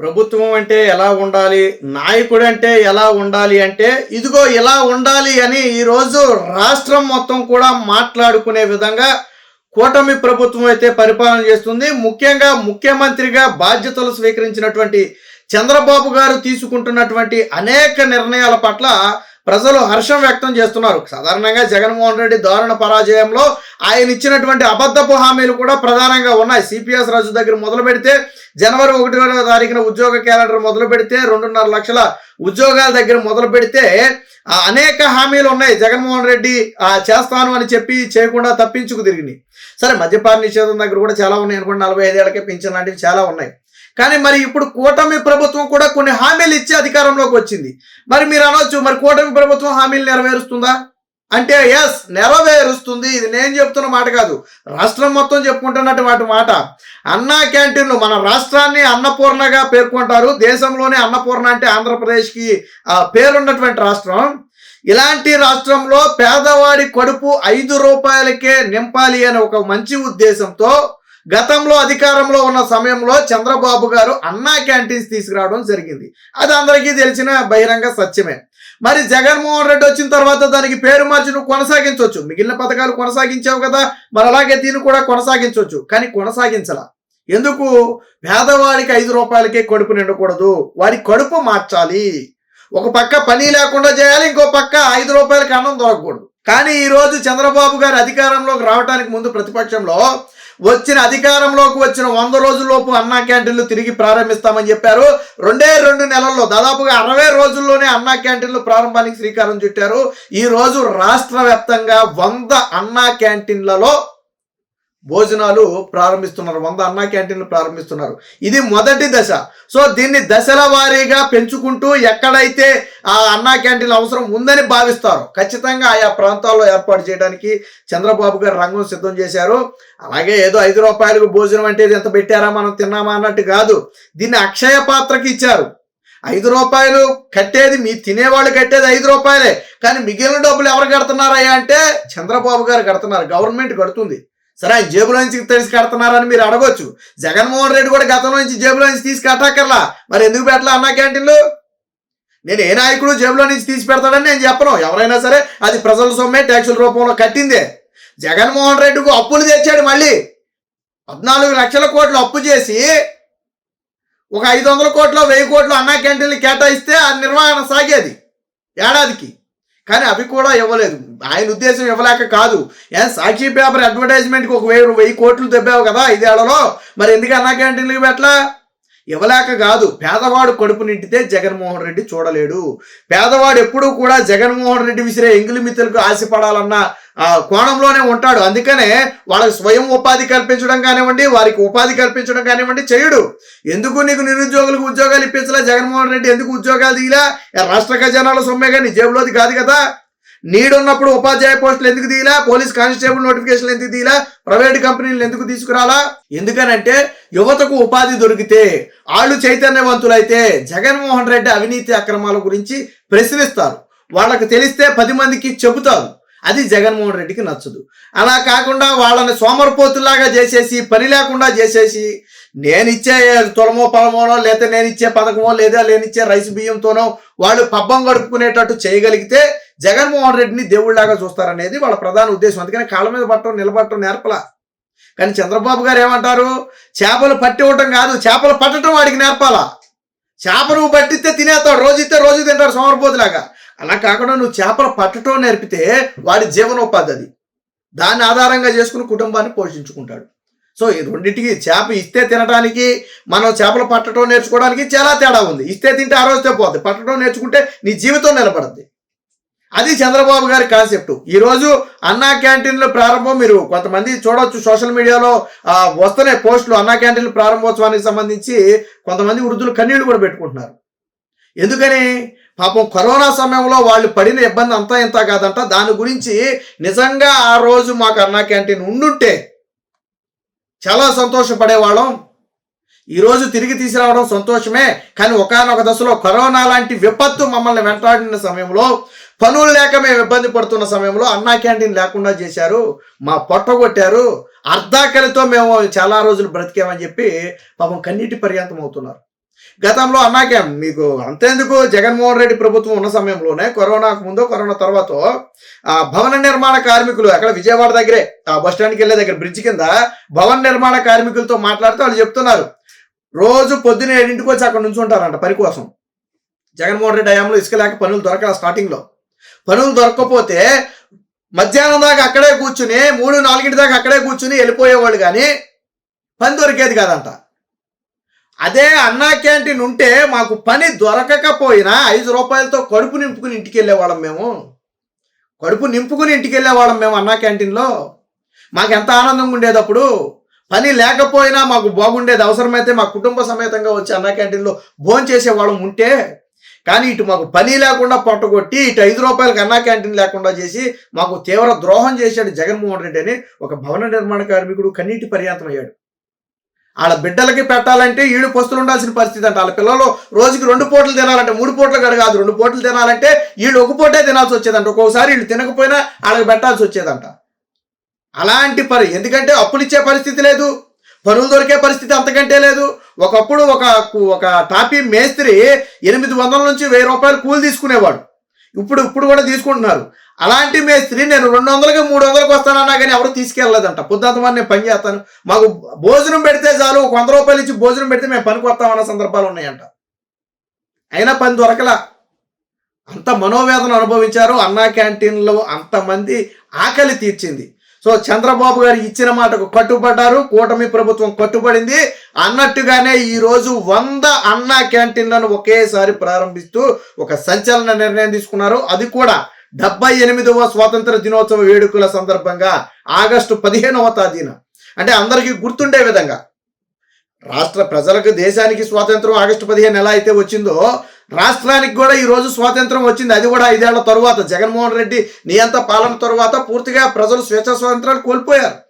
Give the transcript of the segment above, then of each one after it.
ప్రభుత్వం అంటే ఎలా ఉండాలి? నాయకుడు అంటే ఎలా ఉండాలి అంటే ఇదిగో ఇలా ఉండాలి అని ఈరోజు రాష్ట్రం మొత్తం కూడా మాట్లాడుకునే విధంగా కూటమి ప్రభుత్వం అయితే పరిపాలన చేస్తుంది. ముఖ్యంగా ముఖ్యమంత్రిగా బాధ్యతలు స్వీకరించినటువంటి చంద్రబాబు గారు తీసుకుంటున్నటువంటి అనేక నిర్ణయాల పట్ల ప్రజలు హర్షం వ్యక్తం చేస్తున్నారు. సాధారణంగా జగన్మోహన్ రెడ్డి దారుణ పరాజయంలో ఆయన ఇచ్చినటువంటి అబద్ధపు హామీలు కూడా ప్రధానంగా ఉన్నాయి. సిపిఎస్ రాజు దగ్గర మొదలు పెడితే జనవరి ఒకటో తారీఖున ఉద్యోగ క్యాలెండర్ మొదలు పెడితే రెండున్నర లక్షల ఉద్యోగాల దగ్గర మొదలు పెడితే అనేక హామీలు ఉన్నాయి. జగన్మోహన్ రెడ్డి ఆ, చేస్తాను అని చెప్పి చేయకుండా తప్పించుకు తిరిగినాయి. సరే మద్యపాన నిషేధం దగ్గర కూడా చాలా ఉన్నాయి అనుకోండి. నలభై ఐదేళ్ళకే పింఛన్ లాంటివి చాలా ఉన్నాయి. కానీ మరి ఇప్పుడు కూటమి ప్రభుత్వం కూడా కొన్ని హామీలు ఇచ్చి అధికారంలోకి వచ్చింది. మరి మీరు అనొచ్చు మరి కూటమి ప్రభుత్వం హామీలు నెరవేరుస్తుందా? అంటే ఎస్ నెరవేరుస్తుంది. ఇది నేను చెప్తున్న మాట కాదు. రాష్ట్రం మొత్తం చెప్పుకుంటున్నటువంటి మాట. అన్నా క్యాంటీన్లు మన రాష్ట్రాన్ని అన్నపూర్ణగా పేర్కొంటారు. దేశంలోనే అన్నపూర్ణ అంటే ఆంధ్రప్రదేశ్కి ఆ, పేరున్నటువంటి రాష్ట్రం. ఇలాంటి రాష్ట్రంలో పేదవాడి కడుపు ఐదు రూపాయలకే నింపాలి అనే ఒక మంచి ఉద్దేశంతో గతంలో అధికారంలో ఉన్న సమయంలో చంద్రబాబు గారు అన్నా క్యాంటీన్స్ తీసుకురావడం జరిగింది. అది అందరికీ తెలిసిన బహిరంగ సత్యమే. మరి జగన్మోహన్ రెడ్డి వచ్చిన తర్వాత దానికి పేరు మార్చి నువ్వు కొనసాగించవచ్చు. మిగిలిన పథకాలు కొనసాగించావు కదా మరి అలాగే దీన్ని కూడా కొనసాగించవచ్చు. కానీ కొనసాగించాల. ఎందుకు? పేదవాడికి ఐదు రూపాయలకే కడుపు నిండకూడదు. వాడి కడుపు మార్చాలి. ఒక పక్క పని లేకుండా చేయాలి ఇంకో పక్క ఐదు రూపాయలకి అన్నం దొరకకూడదు. కానీ ఈ రోజు చంద్రబాబు గారు అధికారంలోకి రావడానికి ముందు ప్రతిపక్షంలో వచ్చిన అధికారంలోకి వచ్చిన వంద రోజుల్లోపు అన్నా క్యాంటీన్లు తిరిగి ప్రారంభిస్తామని చెప్పారు. రెండే రెండు నెలల్లో దాదాపుగా అరవై రోజుల్లోనే అన్నా క్యాంటీన్లు ప్రారంభానికి శ్రీకారం చుట్టారు. ఈ రోజు రాష్ట్ర వ్యాప్తంగా వంద అన్నా క్యాంటీన్లలో భోజనాలు ప్రారంభిస్తున్నారు. వంద అన్నా క్యాంటీన్లు ప్రారంభిస్తున్నారు. ఇది మొదటి దశ. సో దీన్ని దశల వారీగా పెంచుకుంటూ ఎక్కడైతే ఆ అన్నా క్యాంటీన్ అవసరం ఉందని భావిస్తారు ఖచ్చితంగా ఆయా ప్రాంతాల్లో ఏర్పాటు చేయడానికి చంద్రబాబు గారు రంగం సిద్ధం చేశారు. అలాగే ఏదో ఐదు రూపాయలకు భోజనం అంటే ఎంత పెట్టారా మనం తిన్నామా అన్నట్టు కాదు. దీన్ని అక్షయ పాత్రకి ఇచ్చారు. ఐదు రూపాయలు కట్టేది మీ తినేవాళ్ళు కట్టేది ఐదు రూపాయలే. కానీ మిగిలిన డబ్బులు ఎవరు కడుతున్నారయ్యా అంటే చంద్రబాబు గారు కడుతున్నారు. గవర్నమెంట్ కడుతుంది. సరే ఆయన జేబులో నుంచి తెలిసి కడుతున్నారని మీరు అడగొచ్చు. జగన్మోహన్ రెడ్డి కూడా గతంలో నుంచి జేబులో నుంచి తీసి కట్టక్కర్లా. మరి ఎందుకు పెట్టలా అన్నా క్యాంటీన్లు? నేను ఏ నాయకుడు జేబులో నుంచి తీసి పెడతాడని నేను చెప్పను. ఎవరైనా సరే అది ప్రజల సొమ్మే ట్యాక్సుల రూపంలో కట్టిందే. జగన్మోహన్ రెడ్డికి అప్పులు తెచ్చాడు మళ్ళీ. పద్నాలుగు లక్షల కోట్లు అప్పు చేసి ఒక ఐదు వందల కోట్లు వెయ్యి కోట్లు అన్నా క్యాంటీన్లు కేటాయిస్తే ఆ నిర్వహణ సాగేది. ఏడాదికి. కానీ అవి కూడా ఇవ్వలేదు. ఆయన ఉద్దేశం ఇవ్వలేక కాదు. ఏ సాక్షి పేపర్ అడ్వర్టైజ్మెంట్కి ఒక వెయ్యి వెయ్యి కోట్లు దెబ్బావు కదా ఐదేళ్ళలో మరి ఎందుకు అన్నా క్యాంటీన్లకి పెట్టలా? ఇవ్వలేక కాదు. పేదవాడు కడుపు నిండితే జగన్మోహన్ రెడ్డి చూడలేడు. పేదవాడు ఎప్పుడూ కూడా జగన్మోహన్ రెడ్డి విసిరే ఎంగిలి మిత్రులకు ఆశపడాలన్న కోణంలోనే ఉంటాడు. అందుకనే వాళ్ళకి స్వయం ఉపాధి కల్పించడం కానివ్వండి వారికి ఉపాధి కల్పించడం కానివ్వండి చేయడు. ఎందుకు నీకు నిరుద్యోగులకు ఉద్యోగాలు ఇప్పించలే? జగన్మోహన్ రెడ్డి ఎందుకు ఉద్యోగాలు దిగిలా రాష్ట్ర ఖజానాల సొమ్మే కానీ జేబులోది కాదు కదా. నీడున్నప్పుడు ఉపాధ్యాయ పోస్టులు ఎందుకు తీయలా? పోలీస్ కానిస్టేబుల్ నోటిఫికేషన్లు ఎందుకు తీయలా? ప్రైవేట్ కంపెనీలు ఎందుకు తీసుకురాలా? ఎందుకనంటే యువతకు ఉపాధి దొరికితే వాళ్ళు చైతన్యవంతులైతే జగన్మోహన్ రెడ్డి అవినీతి అక్రమాల గురించి ప్రశ్నిస్తారు. వాళ్ళకు తెలిస్తే పది మందికి చెబుతారు. అది జగన్మోహన్ రెడ్డికి నచ్చదు. అలా కాకుండా వాళ్ళని సోమరపోతుల్లాగా చేసేసి పని లేకుండా చేసేసి నేను ఇచ్చే తులమో పొలమోనో లేదా నేను ఇచ్చే పథకమో లేదా నేనిచ్చే రైస్ బియ్యంతోనో వాళ్ళు పబ్బం గడుపుకునేటట్టు చేయగలిగితే జగన్మోహన్ రెడ్డిని దేవుళ్ళాగా చూస్తారనేది వాళ్ళ ప్రధాన ఉద్దేశం. అందుకని కాళ్ళ మీద పట్టడం నిలబట్టడం నేర్పలా. కానీ చంద్రబాబు గారు ఏమంటారు? చేపలు పట్టి ఇవ్వటం కాదు చేపలు పట్టడం వాడికి నేర్పాలా. చేప నువ్వు పట్టిస్తే తినేస్తాడు రోజు ఇస్తే రోజు తింటాడు సోమరపోతులాగా. అలా కాకుండా నువ్వు చేపలు పట్టడం నేర్పితే వాడి జీవనోపాధి అది. దాన్ని ఆధారంగా చేసుకుని కుటుంబాన్ని పోషించుకుంటాడు. సో ఈ రెండింటికి చేప ఇస్తే తినడానికి మనం చేపలు పట్టడం నేర్చుకోవడానికి చాలా తేడా ఉంది. ఇస్తే తింటే ఆ రోజుతో పోద్ది. పట్టడం నేర్చుకుంటే నీ జీవితం నిలబడద్ది. అది చంద్రబాబు గారి కాన్సెప్ట్. ఈరోజు అన్నా క్యాంటీన్ల ప్రారంభం మీరు కొంతమంది చూడవచ్చు సోషల్ మీడియాలో. వస్తున్నాయి పోస్టులు అన్నా క్యాంటీన్ల ప్రారంభోత్సవానికి సంబంధించి కొంతమంది వృద్ధులు కన్నీళ్ళు కూడా పెట్టుకుంటున్నారు. ఎందుకని? పాపం కరోనా సమయంలో వాళ్ళు పడిన ఇబ్బంది అంతా ఇంత కాదంట. దాని గురించి నిజంగా ఆ రోజు మాకు అన్నా క్యాంటీన్ ఉండుంటే చాలా సంతోషపడేవాళ్ళం. ఈరోజు తిరిగి తీసుకురావడం సంతోషమే. కానీ ఒకానొక దశలో కరోనా లాంటి విపత్తు మమ్మల్ని వెంటాడిన సమయంలో పనులు లేక మేము ఇబ్బంది పడుతున్న సమయంలో అన్నా క్యాంటీన్ లేకుండా చేశారు. మా పొట్ట కొట్టారు. అర్ధాకలితో మేము చాలా రోజులు బ్రతికామని చెప్పి పాపం కన్నీటి పర్యాంతం అవుతున్నారు గతంలో అన్నాకే మీకు అంతేందుకు? జగన్మోహన్ రెడ్డి ప్రభుత్వం ఉన్న సమయంలోనే కరోనాకు ముందు కరోనా తర్వాత ఆ భవన నిర్మాణ కార్మికులు అక్కడ విజయవాడ దగ్గరే ఆ బస్ స్టాండ్కి వెళ్ళే దగ్గర బ్రిడ్జ్ కింద భవన నిర్మాణ కార్మికులతో మాట్లాడుతూ వాళ్ళు చెప్తున్నారు. రోజు పొద్దున ఏడింటికి వచ్చి అక్కడ నుంచి ఉంటారంట పని కోసం జగన్మోహన్ రెడ్డి హయాంలో ఇసుక లేక పనులు దొరకల స్టార్టింగ్లో. పనులు దొరకకపోతే మధ్యాహ్నం దాకా అక్కడే కూర్చుని మూడు నాలుగింటి దాకా అక్కడే కూర్చుని వెళ్ళిపోయేవాళ్ళు కానీ పని దొరికేది కాదంట. అదే అన్నా క్యాంటీన్ ఉంటే మాకు పని దొరకకపోయినా ఐదు రూపాయలతో కడుపు నింపుకుని ఇంటికి వెళ్ళేవాళ్ళం మేము. కడుపు నింపుకుని ఇంటికి వెళ్ళేవాళ్ళం మేము అన్నా క్యాంటీన్లో. మాకు ఎంత ఆనందంగా ఉండేది అప్పుడు? పని లేకపోయినా మాకు బాగుండేది. అవసరమైతే మా కుటుంబ సమేతంగా వచ్చి అన్నా క్యాంటీన్లో భోజనం చేసేవాళ్ళం ఉంటే కానీ ఇటు మాకు పని లేకుండా పొట్టగొట్టి ఇటు ఐదు రూపాయలకి అన్నా క్యాంటీన్ లేకుండా చేసి మాకు తీవ్ర ద్రోహం చేశాడు జగన్మోహన్ రెడ్డి అని ఒక భవన నిర్మాణ కార్మికుడు కన్నీటి పర్యాంతం అయ్యాడు వాళ్ళ బిడ్డలకి పెట్టాలంటే ఈడు పస్తులు ఉండాల్సిన పరిస్థితి అంట. వాళ్ళ పిల్లలు రోజుకి రెండు పూటలు తినాలంటే మూడు పూటలు కాదు కాదు రెండు పూటలు తినాలంటే వీళ్ళు ఒక పూటే తినాల్సి వచ్చేదంట. ఒక్కొక్కసారి వీళ్ళు తినకపోయినా వాళ్ళకి పెట్టాల్సి వచ్చేదంట. అలాంటి పరి ఎందుకంటే అప్పులు ఇచ్చే పరిస్థితి లేదు పనులు దొరికే పరిస్థితి అంతకంటే లేదు. ఒకప్పుడు ఒక ఒక టాపీ మేస్త్రి ఎనిమిది వందల నుంచి వెయ్యి రూపాయలు కూలి తీసుకునేవాడు. ఇప్పుడు ఇప్పుడు కూడా తీసుకుంటున్నారు. అలాంటి మేస్త్రి నేను రెండు వందలకి మూడు వందలకి వస్తానన్నా కానీ ఎవరు తీసుకెళ్ళలేదంట. పొద్దుంతమని నేను పని చేస్తాను. మాకు భోజనం పెడితే చాలు ఒక వంద రూపాయలు ఇచ్చి భోజనం పెడితే మేము పనికి వస్తామన్న సందర్భాలు ఉన్నాయంట. అయినా పని దొరకలా. అంత మనోవేదన అనుభవించారు. అన్నా క్యాంటీన్లో అంతమంది ఆకలి తీర్చింది. సో చంద్రబాబు గారు ఇచ్చిన మాటకు కట్టుబడ్డారు. కూటమి ప్రభుత్వం కట్టుబడింది. అన్నట్టుగానే ఈరోజు వంద అన్నా క్యాంటీన్లను ఒకేసారి ప్రారంభిస్తూ ఒక సంచలన నిర్ణయం తీసుకున్నారు. అది కూడా డెబ్బై ఎనిమిదవ స్వాతంత్ర దినోత్సవ వేడుకల సందర్భంగా ఆగస్టు పదిహేనవ తేదీన. అంటే అందరికీ గుర్తుండే విధంగా. రాష్ట్ర ప్రజలకు దేశానికి స్వాతంత్రం ఆగస్టు పదిహేను ఎలా అయితే వచ్చిందో రాష్ట్రానికి కూడా ఈరోజు స్వాతంత్రం వచ్చింది. అది కూడా ఐదేళ్ళ తరువాత. జగన్మోహన్ రెడ్డి నియంత పాలన తరువాత పూర్తిగా ప్రజలు స్వేచ్ఛ స్వాతంత్రాలు కోల్పోయారు.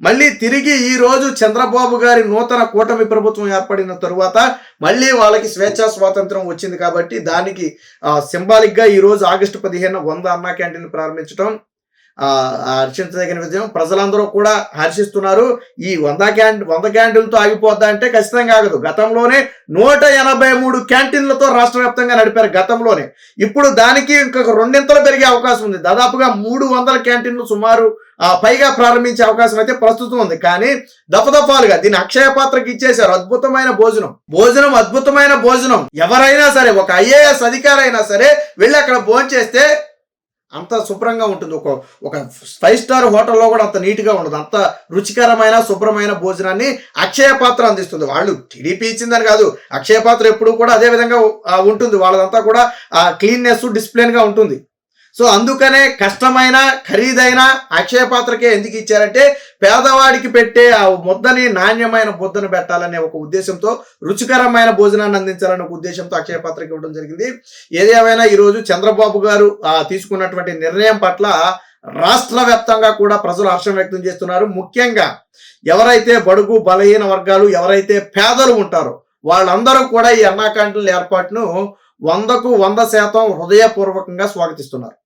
మళ్ళీ తిరిగి ఈ రోజు చంద్రబాబు గారి నూతన కూటమి ప్రభుత్వం ఏర్పడిన తరువాత మళ్ళీ వాళ్ళకి స్వేచ్ఛా స్వాతంత్రం వచ్చింది కాబట్టి దానికి సింబాలిక్గా ఈరోజు ఈ రోజు ఆగస్టు పదిహేను వంద అన్నా క్యాంటీన్ ప్రారంభించడం హర్షించదగిన విజయం ప్రజలందరూ కూడా హర్షిస్తున్నారు. ఈ వంద క్యాంట్ వంద క్యాంటీన్లతో ఆగిపోద్దా అంటే ఖచ్చితంగా ఆగదు. గతంలోనే నూట ఎనభై మూడు క్యాంటీన్లతో రాష్ట్ర వ్యాప్తంగా నడిపారు గతంలోనే. ఇప్పుడు దానికి ఇంకొక రెండింతలు పెరిగే అవకాశం ఉంది. దాదాపుగా మూడు వందల క్యాంటీన్లు సుమారు ఆ, పైగా ప్రారంభించే అవకాశం అయితే ప్రస్తుతం ఉంది. కానీ దఫదఫాలుగా దీన్ని అక్షయ పాత్రకి ఇచ్చేశారు. అద్భుతమైన భోజనం. భోజనం అద్భుతమైన భోజనం. ఎవరైనా సరే ఒక ఐఏఎస్ అధికారైనా సరే వెళ్ళి అక్కడ భోజనం చేస్తే అంత శుభ్రంగా ఉంటుంది. ఒక ఒక ఫైవ్ స్టార్ హోటల్లో కూడా అంత నీట్గా ఉండదు. అంత రుచికరమైన శుభ్రమైన భోజనాన్ని అక్షయ పాత్ర అందిస్తుంది. వాళ్ళు టీడీపీ ఇచ్చిందని కాదు. అక్షయ పాత్ర ఎప్పుడు కూడా అదే విధంగా ఉంటుంది. వాళ్ళదంతా కూడా క్లీన్నెస్ డిసిప్లిన్గా ఉంటుంది. సో అందుకనే కష్టమైన ఖరీదైన అక్షయ పాత్రకే ఎందుకు ఇచ్చారంటే పేదవాడికి పెట్టే ఆ ముద్దని నాణ్యమైన ముద్దను పెట్టాలనే ఒక ఉద్దేశంతో రుచికరమైన భోజనాన్ని అందించాలనే ఒక ఉద్దేశంతో అక్షయ పాత్రకి ఇవ్వడం జరిగింది. ఏదేమైనా ఈరోజు చంద్రబాబు గారు తీసుకున్నటువంటి నిర్ణయం పట్ల రాష్ట్ర వ్యాప్తంగా కూడా ప్రజలు హర్షం వ్యక్తం చేస్తున్నారు. ముఖ్యంగా ఎవరైతే బడుగు బలహీన వర్గాలు ఎవరైతే పేదలు ఉంటారో వాళ్ళందరూ కూడా ఈ అన్నా క్యాంటీన్ల ఏర్పాటును వందకు వంద శాతం హృదయపూర్వకంగా స్వాగతిస్తున్నారు.